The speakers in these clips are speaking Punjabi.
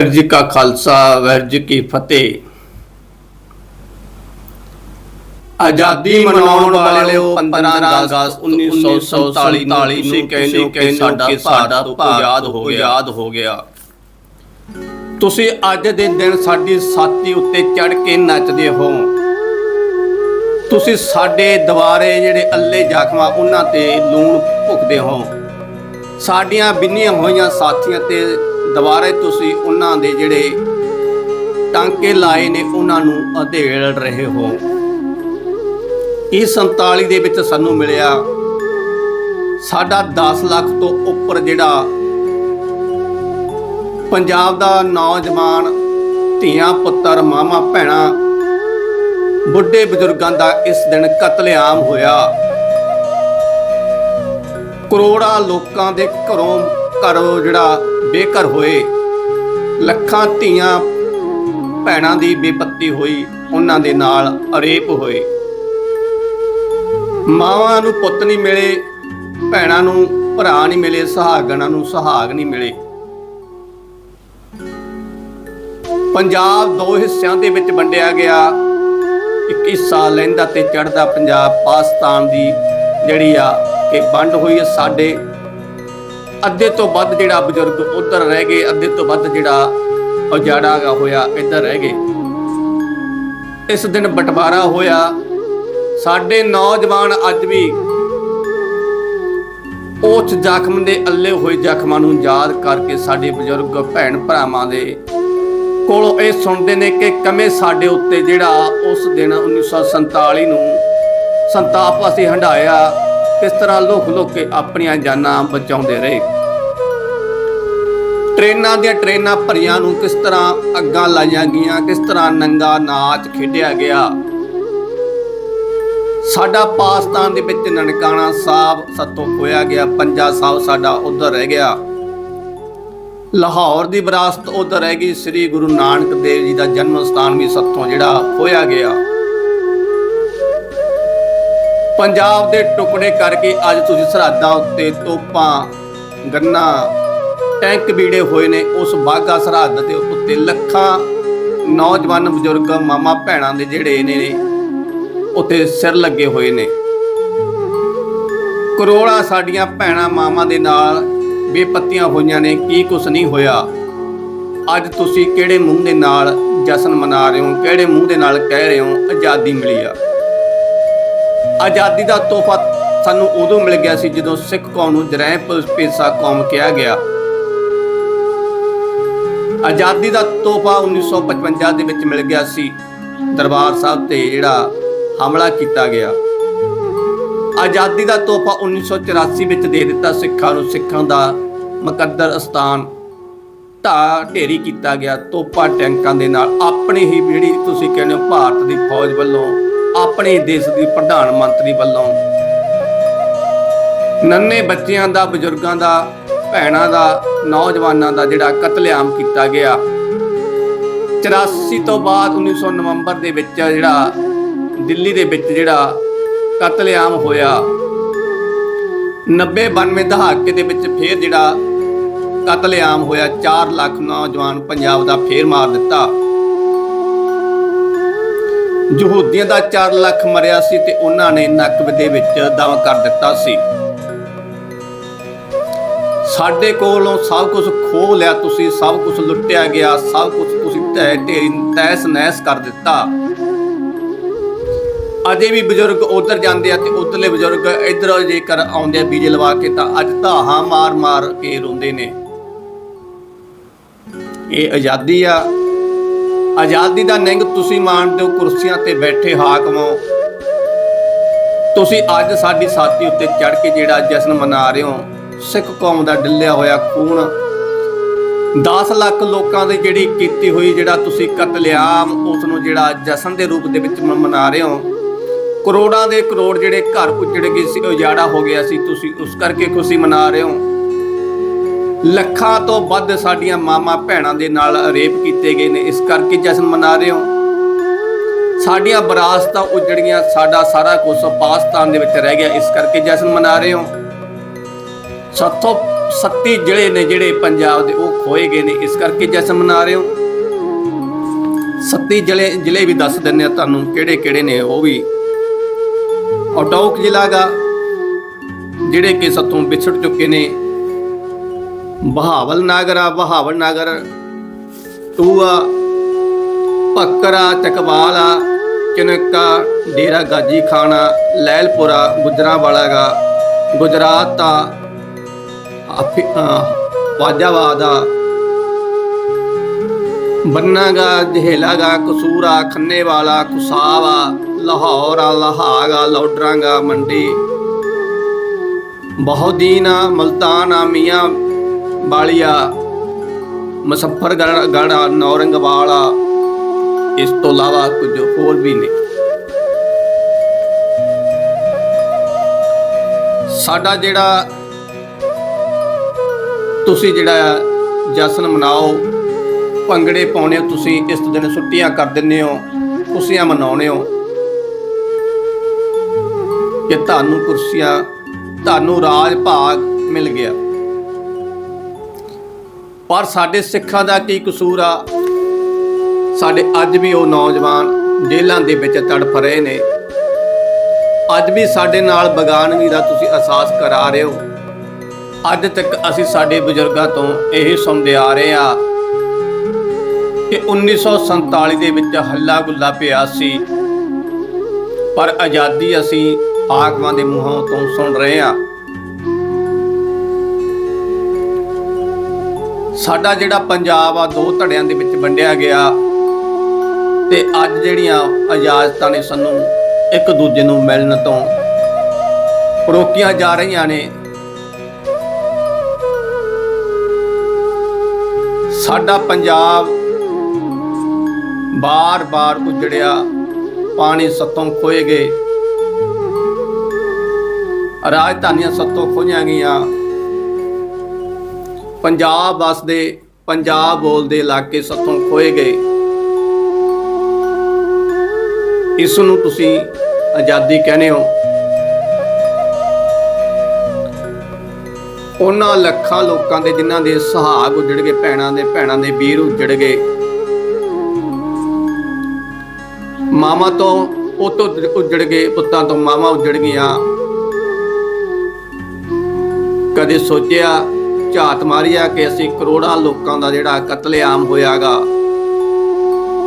ਵਾਹਿਗੁਰੂ ਜੀ ਕਾ ਖਾਲਸਾ ਵਾਹਿਗੁਰੂ ਜੀ ਕੀ ਫਤਿਹ। ਆਜ਼ਾਦੀ ਮਨਾਉਣ ਵਾਲਿਓ 15 ਅਗਸਤ 1947 ਤੁਸੀਂ ਕਹਿੰਦੇ ਕਿ ਸਾਡਾ ਸਾਡਾ ਆਜ਼ਾਦ ਹੋ ਗਿਆ। ਆਜ਼ਾਦ ਹੋ ਗਿਆ। ਤੁਸੀਂ ਅੱਜ ਦੇ ਦਿਨ ਸਾਡੀ ਸਾਥੀ ਉੱਤੇ ਚੜ ਕੇ ਨੱਚਦੇ ਹੋ। ਤੁਸੀਂ ਸਾਡੇ ਦੁਆਰੇ ਜਿਹੜੇ ਅੱਲੇ ਜ਼ਖਮਾਂ ਉਹਨਾਂ ਤੇ ਲੂਣ ਭੁਗਦੇ ਹੋ। ਸਾਡੀਆਂ ਬਿੰਨੀਆਂ ਹੋਈਆਂ ਸਾਥੀਆਂ ਤੇ ਦੁਬਾਰੇ ਤੁਸੀਂ ਉਹਨਾਂ ਦੇ ਜਿਹੜੇ ਟਾਂਕੇ ਲਾਏ ਨੇ, ਉਹਨਾਂ ਨੂੰ ਅਧੇੜ ਰਹੇ ਹੋ। ਇਹ 47 ਦੇ ਵਿੱਚ ਸਾਨੂੰ ਮਿਲਿਆ ਸਾਡਾ 10 ਲੱਖ ਤੋਂ ਉੱਪਰ ਜਿਹੜਾ ਪੰਜਾਬ ਦਾ ਨੌਜਵਾਨ ਧੀਆਂ, ਪੁੱਤਰ ਮਾਮਾ ਭੈਣਾ, ਬੁੱਢੇ ਬਜ਼ੁਰਗਾਂ ਦਾ ਇਸ ਦਿਨ ਕਤਲੇਆਮ ਹੋਇਆ। ਕਰੋੜਾਂ ਲੋਕਾਂ ਦੇ ਘਰੋਂ ਘਰੋਂ ਜਿਹੜਾ ਬੇਘਰ ਹੋਏ। ਲੱਖਾਂ ਧੀਆਂ ਭੈਣਾਂ ਦੀ ਬੇਪੱਤੀ ਹੋਈ, ਉਹਨਾਂ ਦੇ ਨਾਲ ਅਰੇਪ ਹੋਏ। ਮਾਵਾਂ ਨੂੰ ਪੁੱਤ ਨਹੀਂ ਮਿਲੇ, ਭੈਣਾਂ ਨੂੰ ਭਰਾ ਨਹੀਂ ਮਿਲੇ, ਸੁਹਾਗਣਾਂ ਨੂੰ ਸੁਹਾਗ ਨਹੀਂ ਮਿਲੇ। ਪੰਜਾਬ ਦੋ ਹਿੱਸਿਆਂ ਦੇ ਵਿੱਚ ਵੰਡਿਆ ਗਿਆ। ਇੱਕ ਹਿੱਸਾ ਲੈਂਦਾ ਤੇ ਚੜਦਾ ਪੰਜਾਬ, ਪਾਕਿਸਤਾਨ ਦੀ ਜਿਹੜੀ ਆ ਕਿ ਵੰਡ ਹੋਈ ਹੈ ਸਾਡੇ ਅੱਧੇ ਤੋਂ ਵੱਧ ਜਿਹੜਾ ਬਜ਼ੁਰਗ ਉਧਰ ਰਹਿ ਗਏ, ਅੱਧੇ ਤੋਂ ਵੱਧ ਜਿਹੜਾ ਉਜਾੜਾ ਹੋਇਆ ਇੱਧਰ ਰਹਿ ਗਏ। ਇਸ ਦਿਨ ਬਟਵਾਰਾ ਹੋਇਆ। ਸਾਡੇ ਨੌਜਵਾਨ ਅੱਜ ਵੀ ਉਸ ਜ਼ਖਮ ਦੇ ਅੱਲੇ ਹੋਏ ਜ਼ਖਮਾਂ ਨੂੰ ਯਾਦ ਕਰਕੇ ਸਾਡੇ ਬਜ਼ੁਰਗ ਭੈਣ ਭਰਾਵਾਂ ਦੇ ਕੋਲੋਂ ਇਹ ਸੁਣਦੇ ਨੇ ਕਿ ਕਮੇ ਸਾਡੇ ਉੱਤੇ ਜਿਹੜਾ ਉਸ ਦਿਨ 1947 ਨੂੰ ਸੰਤਾਪ ਅਸੀਂ ਹੰਡਾਇਆ ਕਿਸ ਤਰ੍ਹਾਂ ਲੋਕ ਲੋਕ ਕੇ ਆਪਣੀਆਂ ਜਾਨਾਂ ਬਚਾਉਂਦੇ ਰਹੇ। ਟ੍ਰੇਨਾਂ ਦੀਆਂ ਟ੍ਰੇਨਾਂ ਭਰੀਆਂ ਨੂੰ ਕਿਸ ਤਰ੍ਹਾਂ ਅੱਗਾਂ ਲਾਈਆਂ ਗਈਆਂ, ਕਿਸ ਤਰ੍ਹਾਂ ਨੰਗਾ ਨਾਚ ਖੇਡਿਆ ਗਿਆ? ਸਾਡਾ ਪਾਕਿਸਤਾਨ ਦੇ ਵਿੱਚ ਨਨਕਾਣਾ ਸਾਹਿਬ ਸਤੋਂ ਖੋਇਆ ਗਿਆ, ਪੰਜਾ ਸਾਹਿਬ ਸਾਡਾ ਉਧਰ ਰਹਿ ਗਿਆ। ਲਾਹੌਰ ਦੀ ਵਿਰਾਸਤ ਉਧਰ ਰਹਿ ਗਈ, ਸ੍ਰੀ ਗੁਰੂ ਨਾਨਕ ਦੇਵ ਜੀ ਦਾ ਜਨਮ ਸਥਾਨ ਵੀ ਸਤੋਂ ਜਿਹੜਾ ਖੋਇਆ ਗਿਆ। ਪੰਜਾਬ ਦੇ ਟੁਕੜੇ ਕਰਕੇ ਅੱਜ ਤੁਸੀਂ ਸਰਹੱਦਾਂ ਉੱਤੇ ਤੋਪਾਂ, ਗੰਨਾ ਟੈਂਕ ਬੀੜੇ ਹੋਏ ਨੇ, ਉਸ ਬਾਗਾ ਸਰਹੱਦ ਦੇ ਉੱਤੇ ਲੱਖਾਂ ਨੌਜਵਾਨ ਬਜ਼ੁਰਗ ਮਾਮਾ ਭੈਣਾਂ ਦੇ ਜਿਹੜੇ ਨੇ ਉੱਤੇ ਸਿਰ ਲੱਗੇ ਹੋਏ ਨੇ। ਕਰੋੜਾਂ ਸਾਡੀਆਂ ਭੈਣਾਂ ਮਾਵਾਂ ਦੇ ਨਾਲ ਬੇਪੱਤੀਆਂ ਹੋਈਆਂ ਨੇ, ਕੀ ਕੁਛ ਨਹੀਂ ਹੋਇਆ। ਅੱਜ ਤੁਸੀਂ ਕਿਹੜੇ ਮੂੰਹ ਦੇ ਨਾਲ ਜਸ਼ਨ ਮਨਾ ਰਹੇ ਹੋ, ਕਿਹੜੇ ਮੂੰਹ ਦੇ ਨਾਲ ਕਹਿ ਰਹੇ ਹੋ, ਆਜ਼ਾਦੀ ਮਿਲੀ ਆ। ਆਜ਼ਾਦੀ ਦਾ ਤੋਹਫਾ ਸਾਨੂੰ ਉਦੋਂ ਮਿਲ ਗਿਆ ਸੀ ਜਦੋਂ ਸਿੱਖ ਕੌਮ ਨੂੰ ਜਰੈਂ ਪੇਸਾ ਕੌਮ ਕਿਹਾ ਗਿਆ। ਆਜ਼ਾਦੀ ਦਾ ਤੋਹਫਾ 1955 ਦੇ ਵਿੱਚ ਮਿਲ ਗਿਆ ਸੀ। ਦਰਬਾਰ ਸਾਹਿਬ ਤੇ ਜਿਹੜਾ ਹਮਲਾ ਕੀਤਾ ਗਿਆ। ਆਜ਼ਾਦੀ ਦਾ ਤੋਹਫਾ 1984 ਵਿੱਚ ਦੇ ਦਿੱਤਾ ਸਿੱਖਾਂ ਨੂੰ। ਸਿੱਖਾਂ ਦਾ ਮੁਕੱਦਰ ਅਸਥਾਨ ਢਾ ਢੇਰੀ ਕੀਤਾ ਗਿਆ। ਤੋਪਾਂ ਟੈਂਕਾਂ ਦੇ ਨਾਲ। ਆਪਣੀ ਹੀ ਜਿਹੜੀ ਤੁਸੀਂ ਕਹਿੰਦੇ ਹੋ ਭਾਰਤ ਦੀ ਫੌਜ ਵੱਲੋਂ, ਆਪਣੇ ਦੇਸ਼ ਦੀ ਪ੍ਰਧਾਨ ਮੰਤਰੀ ਵੱਲੋਂ। ਨੰਨੇ ਬੱਚਿਆਂ ਦਾ, ਬਜ਼ੁਰਗਾਂ ਦਾ ਭੈਣਾਂ ਦਾ, ਨੌਜਵਾਨਾਂ ਦਾ ਜਿਹੜਾ ਕਤਲੇਆਮ ਕੀਤਾ ਗਿਆ। 84 ਤੋਂ ਬਾਅਦ 1900 ਨਵੰਬਰ ਦੇ ਵਿੱਚ ਜਿਹੜਾ, ਦਿੱਲੀ ਦੇ ਵਿੱਚ ਜਿਹੜਾ ਕਤਲੇਆਮ ਹੋਇਆ। 90 92 ਦਹਾਕੇ ਦੇ ਵਿੱਚ ਫੇਰ ਜਿਹੜਾ ਕਤਲੇਆਮ ਹੋਇਆ 4 ਲੱਖ ਨੌਜਵਾਨ ਪੰਜਾਬ ਦਾ ਫੇਰ ਮਾਰ ਦਿੱਤਾ। ਯਹੂਦੀਆਂ ਦਾ 4 ਲੱਖ ਮਰਿਆ ਸੀ ਤੇ ਉਹਨਾਂ ਨੇ ਨਕਬ ਦੇ ਵਿੱਚ ਦਮ ਕਰ ਦਿੱਤਾ ਸੀ। ਸਾਡੇ ਕੋਲੋਂ ਸਭ ਕੁਝ ਖੋਹ ਲਿਆ ਤੁਸੀਂ, ਸਭ ਕੁਝ ਲੁੱਟਿਆ ਗਿਆ, ਸਭ ਕੁਝ ਤੁਸੀਂ ਤੈ ਢੇਰੀ ਤੈਸ ਨੈਸ ਕਰ ਦਿੱਤਾ। ਅਜੇ ਵੀ ਬਜ਼ੁਰਗ ਉਧਰ ਜਾਂਦੇ ਆ ਤੇ ਉਧਰਲੇ ਬਜ਼ੁਰਗ ਇੱਧਰ ਜੇਕਰ ਆਉਂਦੇ ਆ, ਬੀਜੇ ਲਵਾ ਕੇ ਤਾਂ ਅੱਜ ਧਾਹਾਂ ਮਾਰ ਮਾਰ ਕੇ ਰੋਂਦੇ ਨੇ। ਇਹ ਆਜ਼ਾਦੀ ਆ। ਆਜ਼ਾਦੀ ਦਾ ਨਿੰਗ ਤੁਸੀਂ ਮਾਣਦੇ ਹੋ ਕੁਰਸੀਆਂ ਤੇ ਬੈਠੇ ਹਾਕਮੋ ਤੁਸੀਂ ਅੱਜ ਸਾਡੀ ਸਾਥੀ ਉੱਤੇ ਚੜ ਕੇ ਜਿਹੜਾ ਜਸ਼ਨ ਮਨਾ ਰਹੇ ਹੋ ਸਿੱਖ ਕੌਮ ਦਾ ਡਿੱਲਿਆ ਹੋਇਆ ਖੂਨ। 10 ਲੱਖ ਲੋਕਾਂ ਦੀ ਜਿਹੜੀ ਕੀਤੀ ਹੋਈ ਜਿਹੜਾ ਤੁਸੀਂ ਕਤਲੇਆਮ ਉਸ ਨੂੰ ਜਿਹੜਾ ਜਸ਼ਨ ਦੇ ਰੂਪ ਦੇ ਵਿੱਚ ਮਨਾ ਰਹੇ ਹੋ। ਕਰੋੜਾਂ ਦੇ ਕਰੋੜ ਜਿਹੜੇ ਘਰ ਉੱਜੜ ਗਏ ਸੀ, ਉਜਾੜਾ ਹੋ ਗਿਆ ਸੀ, ਤੁਸੀਂ ਉਸ ਕਰਕੇ ਖੁਸ਼ੀ ਮਨਾ ਰਹੇ ਹੋ। ਲੱਖਾਂ ਤੋਂ ਵੱਧ ਸਾਡੀਆਂ ਮਾਮਾ ਭੈਣਾਂ ਦੇ ਨਾਲ ਰੇਪ ਕੀਤੇ ਗਏ ਨੇ, ਇਸ ਕਰਕੇ ਜਸ਼ਨ ਮਨਾ ਰਹੇ ਹੋ। ਸਾਡੀਆਂ ਵਿਰਾਸਤਾਂ ਉਜੜੀਆਂ ਸਾਡਾ ਸਾਰਾ ਕੁਝ ਪਾਕਿਸਤਾਨ ਦੇ ਵਿੱਚ ਰਹਿ ਗਿਆ, ਇਸ ਕਰਕੇ ਜਸ਼ਨ ਮਨਾ ਰਹੇ ਹੋ। ਸਾਥੋਂ 37 ਜ਼ਿਲ੍ਹੇ ਨੇ ਜਿਹੜੇ ਪੰਜਾਬ ਦੇ ਉਹ ਖੋਏ ਗਏ ਨੇ, ਇਸ ਕਰਕੇ ਜਸ਼ਨ ਮਨਾ ਰਹੇ ਹੋ। 37 ਜ਼ਿਲ੍ਹੇ ਜ਼ਿਲ੍ਹੇ ਵੀ ਦੱਸ ਦਿੰਨੇ ਆ ਤੁਹਾਨੂੰ ਕਿਹੜੇ ਕਿਹੜੇ ਨੇ ਉਹ ਵੀ। ਔਟੌਕ ਜ਼ਿਲ੍ਹਾ ਗਾ ਜਿਹੜੇ ਕਿ ਸਤੋਂ ਵਿਛੜ ਚੁੱਕੇ ਨੇ, ਬਹਾਵਲ ਨਗਰ ਆ, ਬਹਾਵਲ ਨਗਰ, ਟੂਆ ਪੱਕਰਾ ਚਕਵਾਲ ਆ, ਚਨਕਾ ਡੇਰਾ ਗਾਜੀ ਖਾਨਾ ਲੈਲਪੁਰਾ ਗੁਜਰਾਂਵਾਲਾ ਗਾ ਗੁਜਰਾਤ ਦਾ ਆਫੀ- ਅਹ ਵਾਜਾਬਾਦ ਆ ਬੰਨਾਗਾ ਜਹੇਲਾਗਾ ਕਸੂਰਾ ਖੰਨੇਵਾਲਾ ਕੁਸਾਵਾ, ਲਾਹੌਰ ਆ, ਲਹਾਗਾ ਲੌਡਰਾਂਗਾ ਮੰਡੀ। ਬਹੁਦੀਨਾ ਮਲਤਾਨਾ ਮੀਆਂ ਬਾਲੀਆ ਮੁਸੱਫਰਗੜ੍ਹ ਗੜਾ ਨੌਰੰਗਵਾਲਾ ਇਸ ਤੋਂ ਇਲਾਵਾ ਕੁਝ ਹੋਰ ਵੀ ਨੇ। ਸਾਡਾ ਜਿਹੜਾ ਤੁਸੀਂ ਜਿਹੜਾ ਜਸ਼ਨ ਮਨਾਓ, ਭੰਗੜੇ ਪਾਉਣੇ ਹੋ ਤੁਸੀਂ, ਇਸ ਦਿਨ ਛੁੱਟੀਆਂ ਕਰ ਦਿੰਦੇ ਹੋ, ਖੁਸ਼ੀਆਂ ਮਨਾਉਣੇ ਹੋ। ਕਿ ਤੁਹਾਨੂੰ ਕੁਰਸੀਆਂ, ਤੁਹਾਨੂੰ ਰਾਜ ਭਾਗ ਮਿਲ ਗਿਆ। ਪਰ ਸਾਡੇ ਸਿੱਖਾਂ ਦਾ ਕੀ ਕਸੂਰ ਆ? ਸਾਡੇ ਅੱਜ ਵੀ ਉਹ ਨੌਜਵਾਨ ਜੇਲ੍ਹਾਂ ਦੇ ਵਿੱਚ ਤੜਫ ਰਹੇ ਨੇ। ਅੱਜ ਵੀ ਸਾਡੇ ਨਾਲ ਬਗਾਨਗੀ ਦਾ ਤੁਸੀਂ ਅਹਿਸਾਸ ਕਰਾ ਰਹੇ ਹੋ। ਅੱਜ ਤੱਕ ਅਸੀਂ ਸਾਡੇ ਬਜ਼ੁਰਗਾਂ ਤੋਂ ਇਹ ਸੁਣਦੇ ਆ ਰਹੇ ਆ ਕਿ 1947 ਦੇ ਵਿੱਚ ਹੱਲਾ ਗੁੱਲਾ ਪਿਆ ਸੀ। ਪਰ ਆਜ਼ਾਦੀ ਅਸੀਂ ਹਾਕਮਾਂ ਦੇ ਮੂੰਹੋਂ ਤੋਂ ਸੁਣ ਰਹੇ ਆ ਸਾਡਾ ਜਿਹੜਾ ਪੰਜਾਬ ਆ, ਦੋ ਧੜਿਆਂ ਦੇ ਵਿੱਚ ਵੰਡਿਆ ਗਿਆ ਤੇ ਅੱਜ ਜਿਹੜੀਆਂ ਇਜਾਜ਼ਤਾਂ ਨੇ ਸਾਨੂੰ ਇੱਕ ਦੂਜੇ ਨੂੰ ਮਿਲਣ ਤੋਂ ਰੋਕੀਆਂ ਜਾ ਰਹੀਆਂ ਨੇ। ਸਾਡਾ ਪੰਜਾਬ ਬਾਰ-ਬਾਰ ਉਜੜਿਆ, ਪਾਣੀ ਸੱਤੋਂ ਖੋਏ ਗਏ। ਰਾਜਧਾਨੀਆਂ ਸੱਤੋਂ ਖੋਈਆਂ ਗਈਆਂ। ਪੰਜਾਬ ਵਸਦੇ ਪੰਜਾਬ ਬੋਲਦੇ ਇਲਾਕੇ ਸੱਤੋਂ ਖੋਏ ਗਏ। ਇਸ ਨੂੰ ਤੁਸੀਂ ਆਜ਼ਾਦੀ ਕਹਿੰਦੇ ਹੋ। ਉਹਨਾਂ ਲੱਖਾਂ ਲੋਕਾਂ ਦੇ ਜਿਨ੍ਹਾਂ ਦੇ ਸੁਹਾਗ ਉੱਜੜ ਗਏ, ਭੈਣਾਂ ਦੇ ਭੈਣਾਂ ਦੇ ਵੀਰ ਉੱਜੜ ਗਏ। ਮਾਮਾ ਤੋਂ ਉਹ ਤੋਂ ਉੱਜੜ ਗਏ, ਪੁੱਤਾਂ ਤੋਂ ਮਾਮਾ ਉੱਜੜ ਗਈਆਂ। ਕਦੇ ਸੋਚਿਆ, ਝਾਤ ਮਾਰਿਆ ਕਿ ਅਸੀਂ ਕਰੋੜਾਂ ਲੋਕਾਂ ਦਾ ਜਿਹੜਾ ਕਤਲੇਆਮ ਹੋਇਆਗਾ।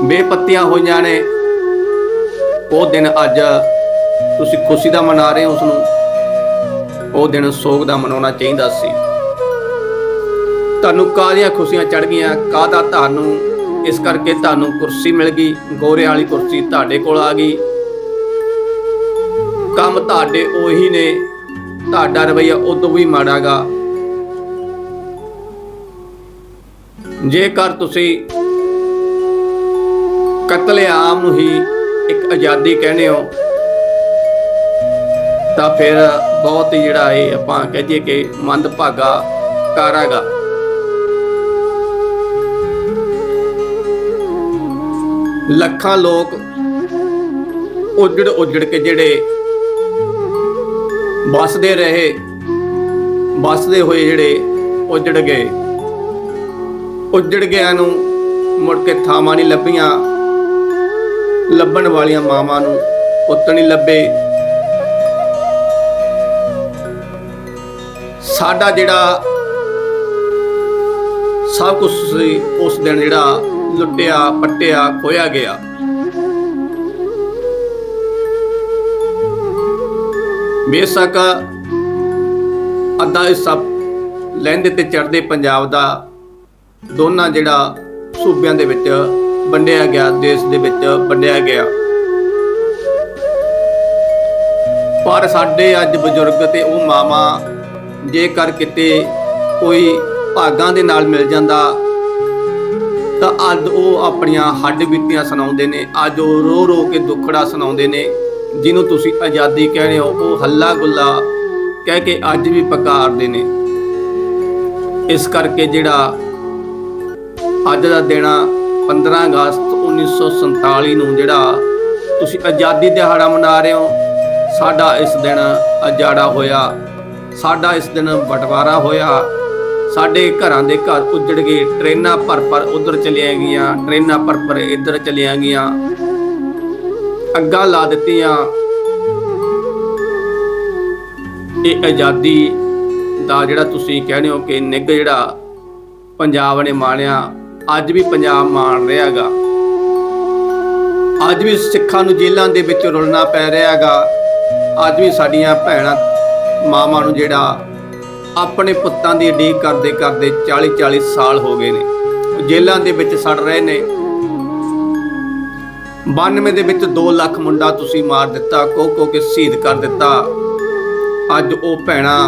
ਬੇਪੱਤੀਆਂ ਹੋਈਆਂ ਨੇ। ਉਹ ਦਿਨ ਅੱਜ ਤੁਸੀਂ ਖੁਸ਼ੀ ਦਾ ਮਨਾ ਰਹੇ ਹੋ ਉਸ ਨੂੰ ਉਹ ਦਿਨ ਸੋਗ ਦਾ ਮਨਾਉਣਾ ਚਾਹੀਦਾ ਸੀ। ਤੁਹਾਨੂੰ ਕਾਹਦੀਆਂ ਖੁਸ਼ੀਆਂ ਚੜ ਗਈਆਂ? ਕਾਹਦਾ ਤੁਹਾਨੂੰ? ਇਸ ਕਰਕੇ ਤੁਹਾਨੂੰ ਕੁਰਸੀ ਮਿਲ ਗਈ। ਗੋਰੇ ਵਾਲੀ ਕੁਰਸੀ ਤੁਹਾਡੇ ਕੋਲ ਆ ਗਈ। ਕੰਮ ਤੁਹਾਡੇ ਉਹੀ ਨੇ। ਤੁਹਾਡਾ ਰਵਈਆ ਉਦੋਂ ਵੀ ਮਾੜਾਗਾ ਜੇਕਰ ਤੁਸੀਂ ਕਤਲੇਆਮ ਨੂੰ ਹੀ ਇੱਕ ਆਜ਼ਾਦੀ ਕਹਿੰਦੇ ਹੋ, ਤਾਂ ਫਿਰ ਬਹੁਤ ਹੀ ਜਿਹੜਾ ਇਹ ਆਪਾਂ ਕਹਦੇ ਕਿ ਮੰਦਭਾਗਾ ਕਾਰਾਗਾ ਲੱਖਾਂ ਲੋਕ ਉਜੜ ਉਜੜ ਕੇ ਜਿਹੜੇ ਵੱਸਦੇ ਰਹੇ, ਵੱਸਦੇ ਹੋਏ ਜਿਹੜੇ ਉਜੜ ਗਏ। ਉਜੜ ਗਿਆ ਨੂੰ ਮੁੜ ਕੇ ਥਾਵਾਂ ਨਹੀਂ ਲੱਭੀਆਂ। ਲੱਭਣ ਵਾਲੀਆਂ ਮਾਵਾਂ ਨੂੰ ਪੁੱਤ ਨਹੀਂ ਲੱਭੇ। ਸਾਡਾ ਜਿਹੜਾ ਸਭ ਕੁਝ ਉਸ ਦਿਨ ਜਿਹੜਾ ਲੁੱਟਿਆ, ਪੱਟਿਆ ਖੋਇਆ ਗਿਆ। ਬੇਸ਼ੱਕ ਅੱਧਾ ਹਿੱਸਾ ਲਹਿੰਦੇ ਤੇ ਚੜਦੇ ਪੰਜਾਬ ਦਾ ਦੋਨਾਂ ਜਿਹੜਾ ਸੂਬਿਆਂ ਦੇ ਵਿੱਚ ਵੰਡਿਆ ਗਿਆ, ਦੇਸ਼ ਦੇ ਵਿੱਚ ਵੰਡਿਆ ਗਿਆ। ਪਰ ਸਾਡੇ ਅੱਜ ਬਜ਼ੁਰਗ ਤੇ ਉਹ ਮਾਮਾ ਜੇਕਰ ਕਿਤੇ ਕੋਈ ਭਾਗਾਂ ਦੇ ਨਾਲ ਮਿਲ ਜਾਂਦਾ ਤਾਂ ਅੱਜ ਉਹ ਆਪਣੀਆਂ ਹੱਡ ਬੀਤੀਆਂ ਸੁਣਾਉਂਦੇ ਨੇ ਅੱਜ ਉਹ ਰੋ ਰੋ ਕੇ ਦੁੱਖੜਾ ਸੁਣਾਉਂਦੇ ਨੇ ਜਿਹਨੂੰ ਤੁਸੀਂ ਆਜ਼ਾਦੀ ਕਹਿੰਦੇ ਹੋ ਉਹ ਹੱਲਾ ਗੁੱਲਾ ਕਹਿ ਕੇ ਅੱਜ ਵੀ ਪਕਾਰਦੇ ਨੇ। ਇਸ ਕਰਕੇ ਜਿਹੜਾ ਅੱਜ ਦਾ ਦਿਨ ਆ, 15 ਅਗਸਤ 1947 ਨੂੰ ਜਿਹੜਾ ਤੁਸੀਂ ਆਜ਼ਾਦੀ ਦਿਹਾੜਾ ਮਨਾ ਰਹੇ ਹੋ ਸਾਡਾ ਇਸ ਦਿਨ ਅਜਾੜਾ ਹੋਇਆ। ਸਾਡਾ ਇਸ ਦਿਨ ਬਟਵਾਰਾ ਹੋਇਆ। ਸਾਡੇ ਘਰਾਂ ਦੇ ਘਰ ਉੱਜੜ ਗਏ। ਟ੍ਰੇਨਾਂ ਭਰ ਭਰ ਉਧਰ ਚਲੀਆਂ ਗਈਆਂ। ਟ੍ਰੇਨਾਂ ਭਰ ਭਰ ਇੱਧਰ ਚਲੀਆਂ ਗਈਆਂ। ਅੱਗਾਂ ਲਾ ਦਿੱਤੀਆਂ। ਇਹ ਆਜ਼ਾਦੀ ਦਾ ਜਿਹੜਾ ਤੁਸੀਂ ਕਹਿੰਦੇ ਹੋ ਕਿ ਨਿੱਘ ਜਿਹੜਾ ਪੰਜਾਬ ਨੇ ਮਾਣਿਆ, ਅੱਜ ਵੀ ਪੰਜਾਬ ਮਾਣ ਰਿਹਾਗਾ ਅੱਜ ਵੀ ਸਿੱਖਾਂ ਨੂੰ ਜੇਲ੍ਹਾਂ ਦੇ ਵਿੱਚ ਰੁਲਣਾ ਪੈ ਰਿਹਾਗਾ ਅੱਜ ਵੀ ਸਾਡੀਆਂ ਭੈਣਾਂ ਮਾਵਾਂ ਨੂੰ ਜਿਹੜਾ ਆਪਣੇ ਪੁੱਤਾਂ ਦੀ ਉਡੀਕ ਕਰਦੇ ਕਰਦੇ 40 40 ਸਾਲ ਹੋ ਗਏ ਨੇ। ਉਹ ਜੇਲ੍ਹਾਂ ਦੇ ਵਿੱਚ ਸੜ ਰਹੇ ਨੇ। 92 ਦੇ ਵਿੱਚ 2 ਲੱਖ ਮੁੰਡਾ ਤੁਸੀਂ ਮਾਰ ਦਿੱਤਾ ਕੋ ਕੋ ਕੇ ਸ਼ਹੀਦ ਕਰ ਦਿੱਤਾ। ਅੱਜ ਉਹ ਭੈਣਾਂ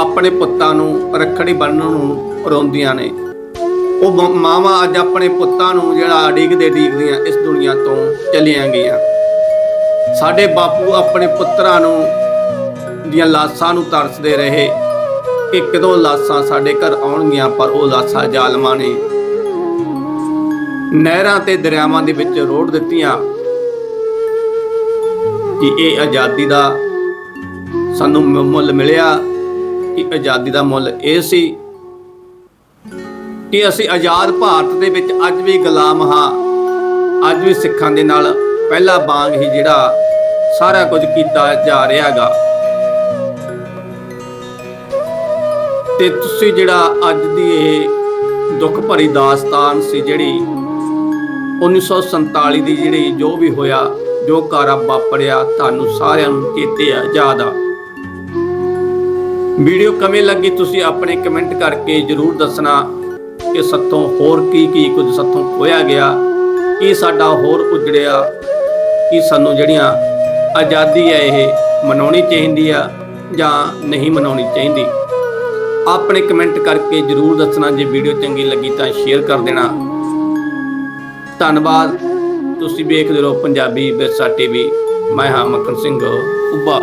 ਆਪਣੇ ਪੁੱਤਾਂ ਨੂੰ ਰੱਖੜੀ ਬੰਨ੍ਹਣ ਨੂੰ ਰੋਂਦੀਆਂ ਨੇ। ਉਹ ਮਾਵਾਂ ਅੱਜ ਆਪਣੇ ਪੁੱਤਾਂ ਨੂੰ ਜਿਹੜਾ ਡੀਕਦੇ ਡੀਕਦੀਆਂ ਇਸ ਦੁਨੀਆ ਤੋਂ ਚਲੀਆਂ ਗਈਆਂ। ਸਾਡੇ ਬਾਪੂ ਆਪਣੇ ਪੁੱਤਰਾਂ ਨੂੰ ਦੀਆਂ ਲਾਸ਼ਾਂ ਨੂੰ ਤਰਸਦੇ ਰਹੇ। ਕਿ ਕਦੋਂ ਲਾਸ਼ਾਂ ਸਾਡੇ ਘਰ ਆਉਣਗੀਆਂ, ਪਰ ਉਹ ਲਾਸ਼ਾਂ ਜ਼ਾਲਮਾਂ ਨੇ। ਨਹਿਰਾਂ ਤੇ ਦਰਿਆਵਾਂ ਦੇ ਵਿੱਚ ਰੋੜ ਦਿੱਤੀਆਂ ਕਿ ਇਹ ਆਜ਼ਾਦੀ ਦਾ ਸਾਨੂੰ ਮੁੱਲ ਮਿਲਿਆ, ਕਿ ਆਜ਼ਾਦੀ ਦਾ ਮੁੱਲ ਇਹ ਸੀ ਕਿ ਅਸੀਂ ਆਜ਼ਾਦ ਭਾਰਤ ਦੇ ਵਿੱਚ ਅੱਜ ਵੀ ਗੁਲਾਮ ਹਾਂ। ਅੱਜ ਵੀ ਸਿੱਖਾਂ ਦੇ ਨਾਲ ਪਹਿਲਾ ਵਾਂਗ ਹੀ ਜਿਹੜਾ ਸਾਰਾ ਕੁਝ ਕੀਤਾ ਜਾ ਰਿਹਾਗਾ ਤੇ ਤੁਸੀਂ ਜਿਹੜਾ ਅੱਜ ਦੀ ਇਹ ਦੁੱਖ ਭਰੀ ਦਾਸਤਾਨ ਸੀ ਜਿਹੜੀ 1947 ਦੀ ਜਿਹੜੀ ਜੋ ਵੀ ਹੋਇਆ, ਜੋ ਕਾਰਾ ਵਾਪਰਿਆ, ਤੁਹਾਨੂੰ ਸਾਰਿਆਂ ਨੂੰ ਚੇਤੇ ਆ, ਯਾਦ ਆ। ਵੀਡੀਓ ਕਿਵੇਂ ਲੱਗੀ ਤੁਸੀਂ ਆਪਣੇ ਕਮੈਂਟ ਕਰਕੇ ਜਰੂਰ ਦੱਸਣਾ ਕਿ ਸੱਤੋਂ ਹੋਰ ਕੀ ਕੀ ਕੁਝ ਸੱਤੋਂ ਖੋਇਆ ਗਿਆ, ਕੀ ਸਾਡਾ ਹੋਰ ਉਜੜਿਆ, ਕਿ ਸਾਨੂੰ ਜਿਹੜੀਆਂ ਆਜ਼ਾਦੀ ਹੈ ਇਹ ਮਨਾਉਣੀ ਚਾਹੀਦੀ ਆ ਜਾਂ ਨਹੀਂ ਮਨਾਉਣੀ ਚਾਹੀਦੀ। ਆਪਣੇ ਕਮੈਂਟ ਕਰਕੇ ਜਰੂਰ ਦੱਸਣਾ ਜੇ ਵੀਡੀਓ ਚੰਗੀ ਲੱਗੀ ਤਾਂ ਸ਼ੇਅਰ ਕਰ ਦੇਣਾ। ਧੰਨਵਾਦ। ਤੁਸੀਂ ਵੇਖਦੇ ਰਹੋ ਪੰਜਾਬੀ ਵਿਰਸਾ ਟੀਵੀ। ਮੈਂ ਹਾਂ ਮੱਖਣ ਸਿੰਘ ਉੱਬਾ